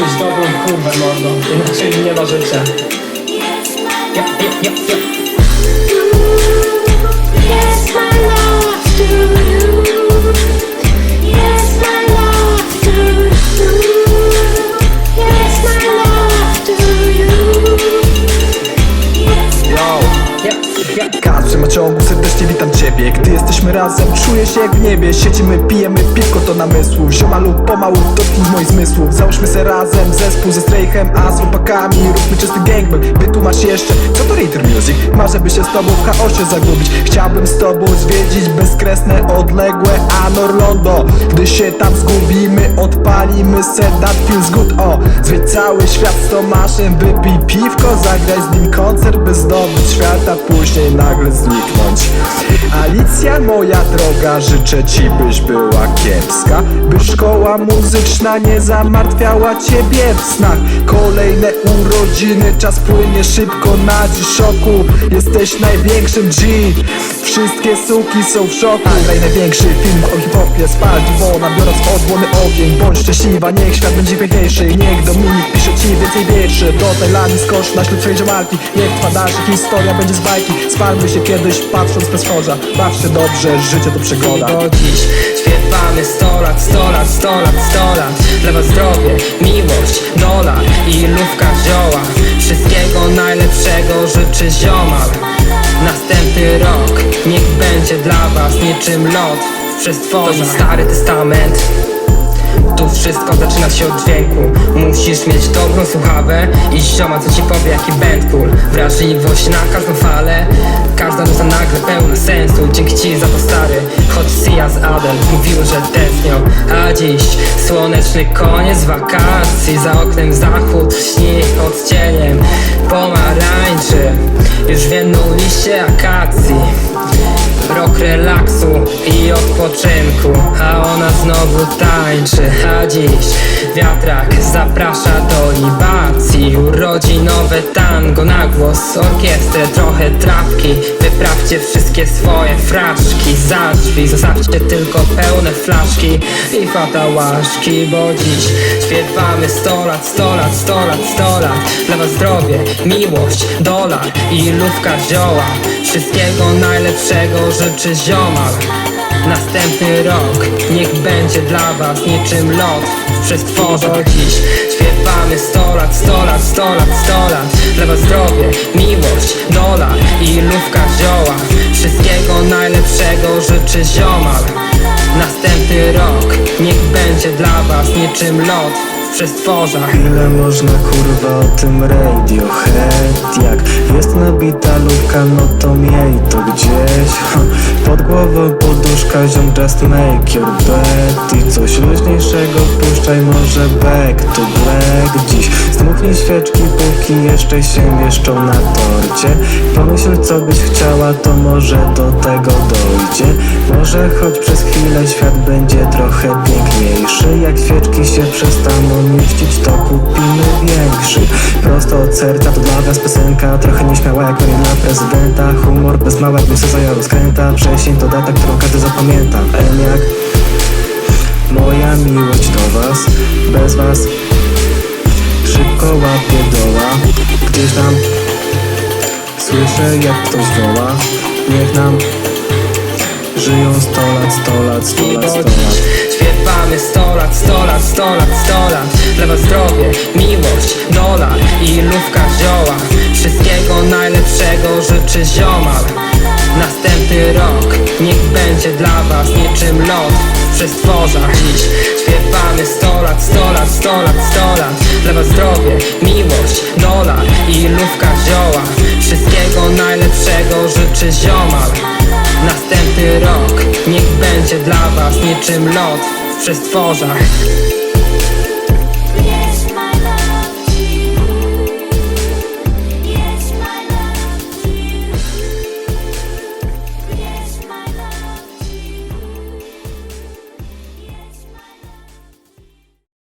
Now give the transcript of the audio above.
czuć dobrą kurwę mordą, inaczej nie ma życia. Ja, ja, ja, ja. Yes, my love to you. Yes, my love to you. Yes, my love to you. Yes, Yo. Ja, ja. Każdy ma ciągu, serdecznie witam ciebie Gdy jesteśmy razem, czuję się jak w niebie Siedzimy, pijemy piwko namysłu. Ziomalu pomału, dotknij moich zmysłów. Załóżmy se razem zespół ze strejchem A z chłopakami. Róbmy czysty gangbang Wytłumacz jeszcze, co to Ritter Music? Marzę by się z tobą w chaosie zagubić. Chciałbym z tobą zwiedzić bezkresne, odległe Anorlondo Gdy się tam zgubimy, odpalimy se That feels good, o Zwiedź cały świat z Tomaszem Wypij piwko, zagraj z nim koncert By zdobyć świata, później nagle zniknąć. Alicja, moja droga, życzę ci byś była kiepska By szkoła muzyczna nie zamartwiała ciebie w snach. Kolejne urodziny, czas płynie szybko na dziś szoku Jesteś największym G. Wszystkie suki są w szoku. Nagraj największy film o hip-hopie Spal dziwona, biorąc odłony ogień. Bądź szczęśliwa, niech świat będzie piękniejszy. Niech Dominik pisze ci więcej wierszy. Do Tajlandii skocz na ślub twojej dziomalki Niech twa dalsza historia będzie z bajki. Spalmy się kiedyś patrząc bez tworza Baw się dobrze, życie to przygoda. Bo dziś śpiewamy 100 lat, 100 lat, 100 lat, 100 lat. Dla was zdrowie, miłość, dolar i lówka zioła. Wszystkiego najlepszego życzy ziomal. Następny rok niech będzie dla was niczym lot. W przestworze To stary testament tu wszystko zaczyna się od dźwięku. Musisz mieć dobrą słuchawę I zioma co ci powie jaki band cool. Wrażliwość na każdą falę Każda nuta nagle pełna sensu. Dzięki ci za to stary Choć Sia z Adel mówiły, że tęsknią A dziś słoneczny koniec wakacji. Za oknem zachód śni odcieniem pomarańczy. Już wienną liście akacji. Rok relaksu i odpoczynku A ona znowu tańczy. A dziś wiatrak zaprasza do libacji. Urodzinowe tango na głos Orkiestrę, trochę trawki Wyprawcie wszystkie swoje fraszki Za drzwi zostawcie tylko pełne flaszki I fatałaszki Bo dziś śpiewamy 100 lat, 100 lat, 100 lat, 100 lat. Dla was zdrowie, miłość, dolar i lówka zioła. Wszystkiego najlepszego życzy ziomal Następny rok niech będzie dla was niczym lot. W przestworze Bo dziś śpiewamy 100 lat, 100 lat, 100 lat, 100 lat. Dla was zdrowie, miłość, dolar i lówka zioła. Wszystkiego najlepszego życzy ziomal. Następny rok niech będzie dla was niczym lot. W przestworzach Ile można kurwa o tym Radiohead Jak? Jest lubka, no to miej to gdzieś. Pod głową poduszka, ziom just make your bed I coś luźniejszego puszczaj może back to black. Dziś zdmuchnij świeczki, póki jeszcze się mieszczą na torcie. Pomyśl co byś chciała, to może do tego dojdzie. Może choć przez chwilę świat będzie trochę piękniejszy. Jak świeczki się przestaną mieścić, to nieśmiała jak na prezydenta. Humor bez małek, myśl za rozkręta Wrzesień to data, którą każdy zapamięta. M jak moja miłość do was Bez was szybko łapię doła. Gdzieś tam słyszę jak ktoś woła. Niech nam żyją 100 lat, 100 lat, 100 lat, 100 lat. Śpiewamy 100 lat, 100 lat, 100 lat, 100 lat Was zdrowie, miłość, dolar i lówka zioła Wszystkiego najlepszego życzy ziomal. Następny rok niech będzie dla was niczym lot. W przestworzach Dziś śpiewamy 100 lat, 100 lat, 100 lat, 100 lat. Was zdrowie, miłość, dolar i lówka zioła Wszystkiego najlepszego życzy ziomal. Następny rok niech będzie dla was niczym lot. W przestworzach